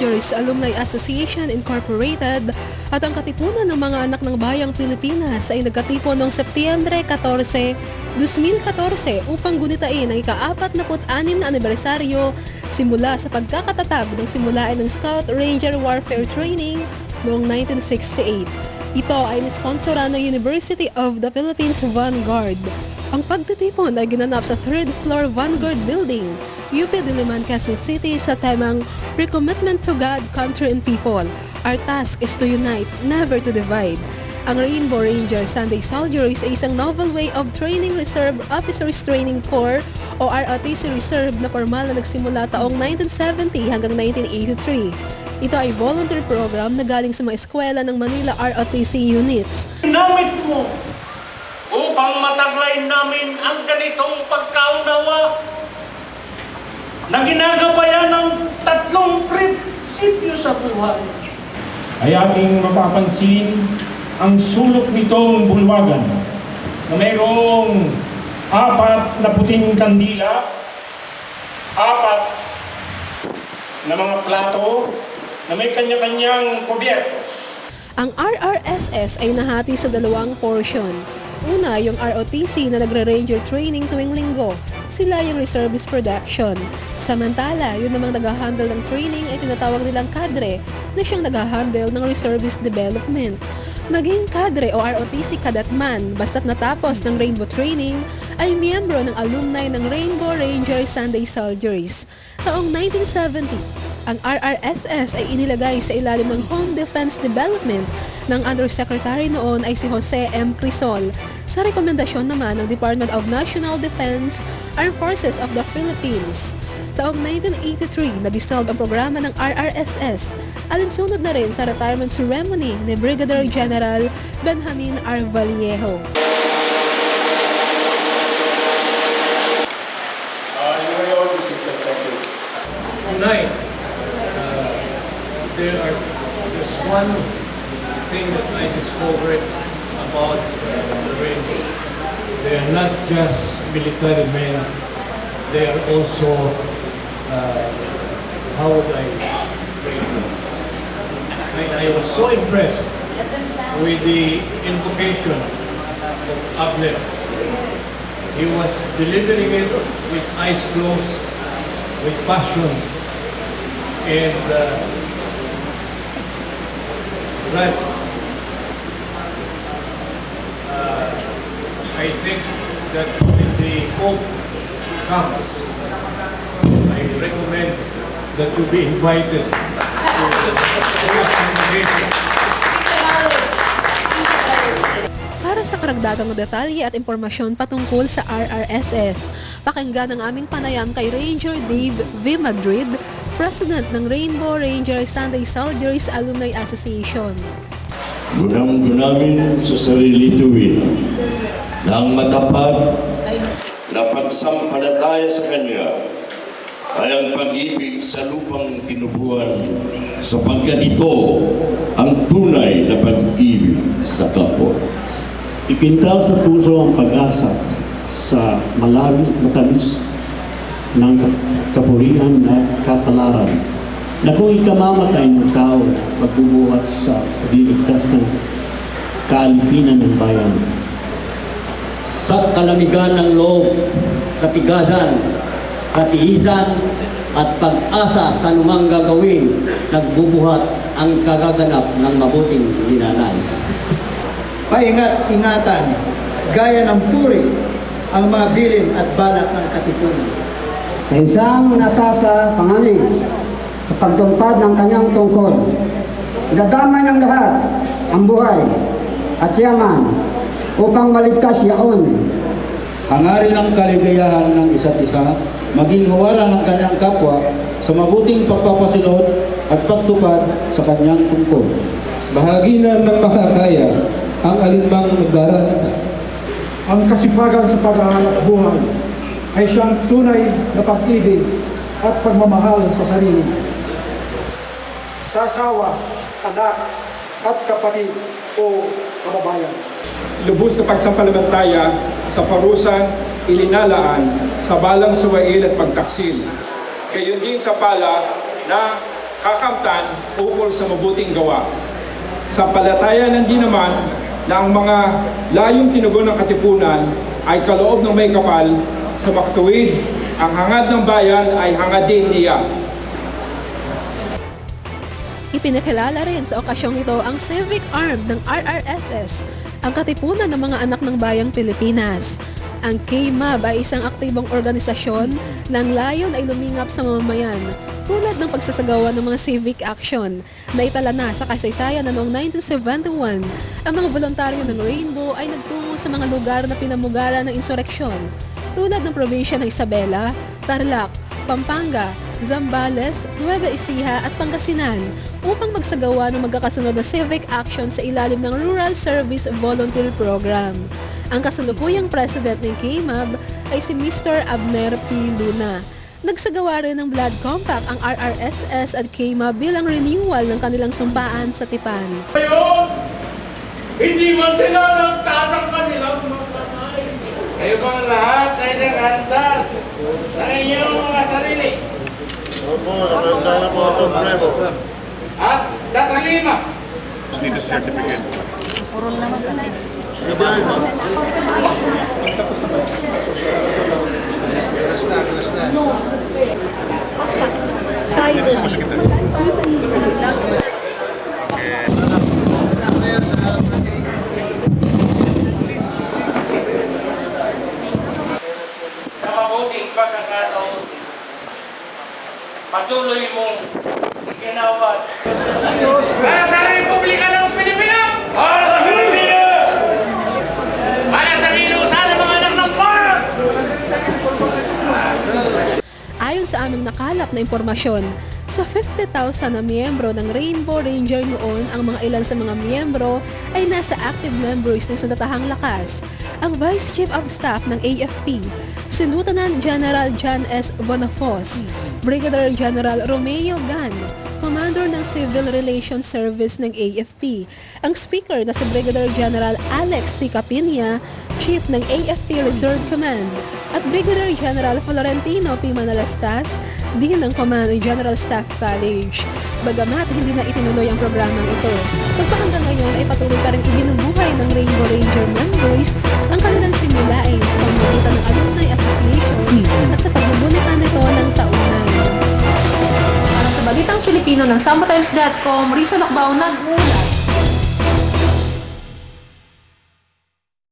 Soldiers Alumni Association Incorporated at ang Katipunan ng mga anak ng bayang Pilipinas ay nagkatipon noong Setyembre 14, 2014 upang gunitain ang ika-46 na anibersaryo simula sa pagkakatatag ng simulain ng Scout Ranger Warfare Training noong 1968. Ito ay nisponsoran ng University of the Philippines Vanguard. Ang pagtitipon ay ginanap sa 3rd floor Vanguard Building, UP Diliman, Quezon City sa temang Recommitment to God, Country and People. Our task is to unite, never to divide. Ang Rainbow Ranger Sunday Soldiers ay isang novel way of training Reserve Officers Training Corps o ROTC Reserve na formal na nagsimula taong 1970 hanggang 1983. Ito ay volunteer program na galing sa mga eskwela ng Manila ROTC units. Ginamit mo upang mataglay namin ang ganitong pagkaunawa na ginagabayan ng tatlong prinsipyo sa buhay. ay ating mapapansin ang sulok nitong bulwagan na mayroong apat na puting kandila, apat na mga plato na may kanya-kanyang kubyertos. Ang RRSS ay nahati sa dalawang portion. Una, yung ROTC na nagre-ranger training tuwing linggo. Sila yung reservist production. Samantala, yun namang nag-handle ng training ay tinatawag nilang kadre na siyang nag-handle ng reservist development. Maging kadre o ROTC kadatman basta't natapos ng Rainbow Training ay miyembro ng alumni ng Rainbow Ranger Sunday Soldiers. Taong 1970, ang RRSS ay inilagay sa ilalim ng Home Defense Development ng Undersecretary noon ay si Jose M. Crisol sa rekomendasyon naman ng Department of National Defense Armed Forces of the Philippines. Taong 1983, na-dissolve ang programa ng RRSS alinsunod na rin sa retirement ceremony ni Brigadier General Benjamin R. Vallejo. Just military men; they are also uh, how would I phrase it? I, I was so impressed with the invocation of Abner. He was delivering it with eyes closed, with passion, and uh, right. Uh, I think that when the hope comes, I recommend that you be invited to the congregation. Para sa karagdagang detalye at impormasyon patungkol sa RRSS, pakinggan ang aming panayam kay Ranger Dave V. Madrid, President ng Rainbow Ranger Sunday Soldiers Alumni Association. Gunam namin sa sarili tuwin na ang matapat na pagsampalataya sa Kanya ay ang pag-ibig sa lupang tinubuan sapagkat ito ang tunay na pag-ibig sa kapwa. Ipintal sa puso ang pag-asa sa malabis, matamis ng ka- kapurihan at kapalaran na kung ikamamatay ng tao magbubuhat sa pagligtas ng kaalipinan ng bayan. Sa kalamigan ng loob, katigasan, katihisan, at pag-asa sa numang gagawin, nagbubuhat ang kagaganap ng mabuting ninanais. paingat-ingatan, gaya ng puri, ang mga bilin at balak ng katipunan. sa isang nasasa panganib sa pagtungpad ng kanyang tungkol. Idadamay ng lahat ang buhay at siyaman upang maligtas yaon. hangarin ang kaligayahan ng isa't isa, maging huwara ng kanyang kapwa sa mabuting pagpapasunod at pagtupad sa kanyang tungkol. Bahagi na ng makakaya ang alinmang magdaraan. Ang kasipagan sa paghahanap buhay ay siyang tunay na pag-ibig at pagmamahal sa sarili. Sa asawa, anak, at kapatid o kababayan. Lubos na pagsampalataya sa parusa, ilinalaan, sa balang suwail at pagtaksil. Gayon din sa pala na kakamtan ukol sa mabuting gawa. Sa palatayanan din naman na ang mga layong tinugon ng katipunan ay kaloob ng may kapal sa makatuwid, ang hangad ng bayan ay hangad din niya. Ipinakilala rin sa okasyong ito ang civic arm ng RRSS, ang katipunan ng mga anak ng bayang Pilipinas. Ang KMAB ay isang aktibong organisasyon ang layon ay lumingap sa mamamayan tulad ng pagsasagawa ng mga civic action na itala na sa kasaysayan na noong 1971. Ang mga voluntaryo ng Rainbow ay nagtungo sa mga lugar na pinamugara ng insureksyon tulad ng probinsya ng Isabela, Tarlac, Pampanga, Zambales, Nueva Ecija at Pangasinan upang magsagawa ng magkakasunod na civic action sa ilalim ng Rural Service Volunteer Program. Ang kasalukuyang president ng KMAB ay si Mr. Abner P. Luna. Nagsagawa rin ng blood compact ang RRSS at KMAB bilang renewal ng kanilang sumpaan sa Tipan. Ngayon, hindi man sila nagtatang kanilang mga kamay. Kayo bang lahat ay naghanda sa inyong mga sarili? Opo, naghanda na po, Supremo. At tatalima. sa Patuloy mong ikinawat. Para sa Republika ng Pilipinas! Para sa Pilipinas! Para sa kilusan ng mga anak ng bayan! Ayon sa aming nakalap na impormasyon, sa 50,000 na miyembro ng Rainbow Ranger noon, ang mga ilan sa mga miyembro ay nasa active members ng Sandatahang Lakas. Ang Vice Chief of Staff ng AFP, si Lieutenant General John S. Bonafos, Brigadier General Romeo Gan, Commander ng Civil Relations Service ng AFP, ang Speaker na si Brigadier General Alex C. Capinia, Chief ng AFP Reserve Command, at Brigadier General Florentino P. Manalastas, Dean ng Command General Staff College. Bagamat hindi na itinuloy ang programang ito, magpahanggang ngayon ay patuloy pa rin ibinubuhay ng Rainbow Ranger members ang kanilang simulain Balitang Filipino ng SamboTimes.com, Risa Lakbao nag-uulat.